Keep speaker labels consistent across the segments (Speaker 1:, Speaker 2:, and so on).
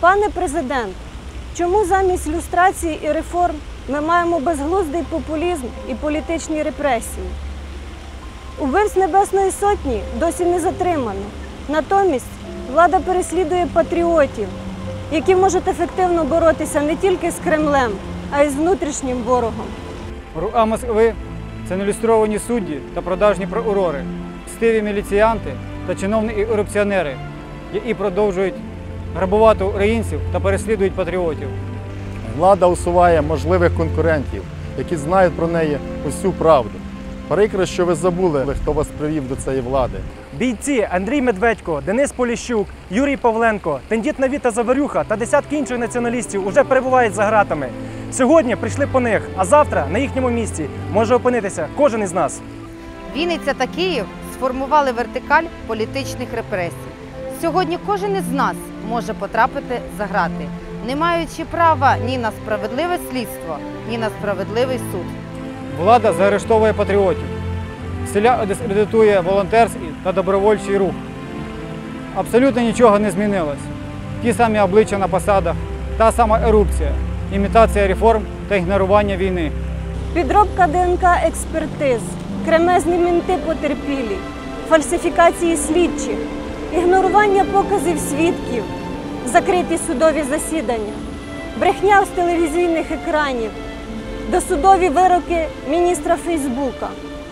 Speaker 1: Пане президент, чому замість люстрації і реформ ми маємо безглуздий популізм і політичні репресії? Убивць Небесної Сотні досі не затримано. Натомість влада переслідує патріотів, які можуть ефективно боротися не тільки з Кремлем, а й з внутрішнім ворогом.
Speaker 2: РУА Москви це неілюстровані судді та продажні прокурори, стиві міліціянти та чиновні і корупціонери, які продовжують грабувати українців та переслідують патріотів.
Speaker 3: Влада усуває можливих конкурентів, які знають про неї усю правду. Прикро, що ви забули, хто вас привів до цієї влади.
Speaker 4: Бійці Андрій Медведько, Денис Поліщук, Юрій Павленко, тендітна Віта Заварюха та десятки інших націоналістів уже перебувають за ґратами. Сьогодні прийшли по них, а завтра на їхньому місці може опинитися кожен із нас.
Speaker 5: Вінниця та Київ сформували вертикаль політичних репресій. Сьогодні кожен із нас може потрапити за грати, не маючи права ні на справедливе слідство, ні на справедливий суд.
Speaker 2: Влада заарештовує патріотів, селя дискредитує волонтерський та добровольчий рух. Абсолютно нічого не змінилось. Ті самі обличчя на посадах, та сама ерупція, імітація реформ та ігнорування війни.
Speaker 1: Підробка ДНК експертиз, кремезні мінти потерпілі, фальсифікації слідчих, ігнорування показів свідків, закриті судові засідання, брехня з телевізійних екранів, досудові вироки міністра Фейсбука.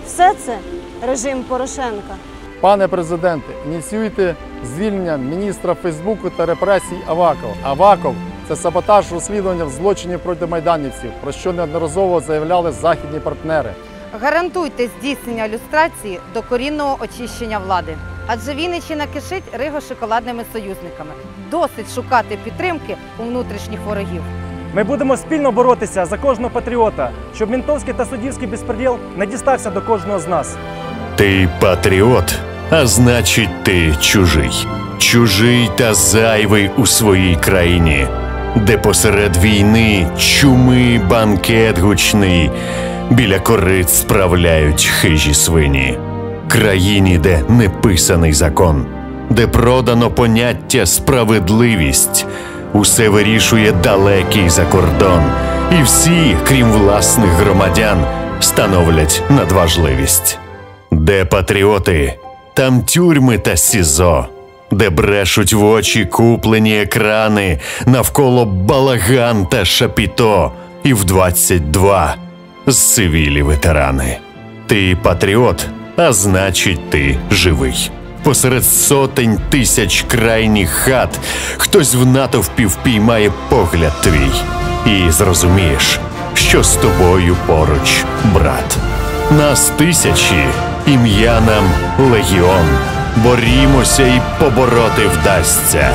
Speaker 1: Все це режим Порошенка.
Speaker 3: Пане президенте, ініціюйте звільнення міністра Фейсбуку та репресій Авакова. Аваков це саботаж розслідування злочинів проти майданівців, про що неодноразово заявляли західні партнери.
Speaker 5: Гарантуйте здійснення люстрації до корінного очищення влади. Адже Вінниччина кишить риго-шоколадними союзниками. Досить шукати підтримки у внутрішніх ворогів.
Speaker 4: Ми будемо спільно боротися за кожного патріота, щоб ментовський та суддівський безпреділ не дістався до кожного з нас.
Speaker 6: Ти патріот, а значить, ти чужий. Чужий та зайвий у своїй країні, де посеред війни чуми банкет гучний, біля корит справляють хижі свині. Країні, де неписаний закон, де продано поняття справедливість, усе вирішує далекий закордон, і всі, крім власних громадян, становлять надважливість. Де патріоти, там тюрми та СІЗО, де брешуть в очі куплені екрани, навколо балаган та шапіто, і в 22 цивілі ветерани. Ти патріот, а значить, ти живий. Посеред сотень тисяч крайніх хат хтось в натовпі впіймає погляд твій, і зрозумієш, що з тобою поруч брат. Нас тисячі, ім'я нам легіон. Борімося і побороти вдасться.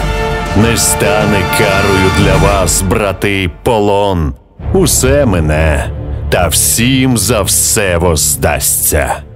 Speaker 6: Не стане карою для вас, брати, полон. Усе мене, та всім за все воздасться.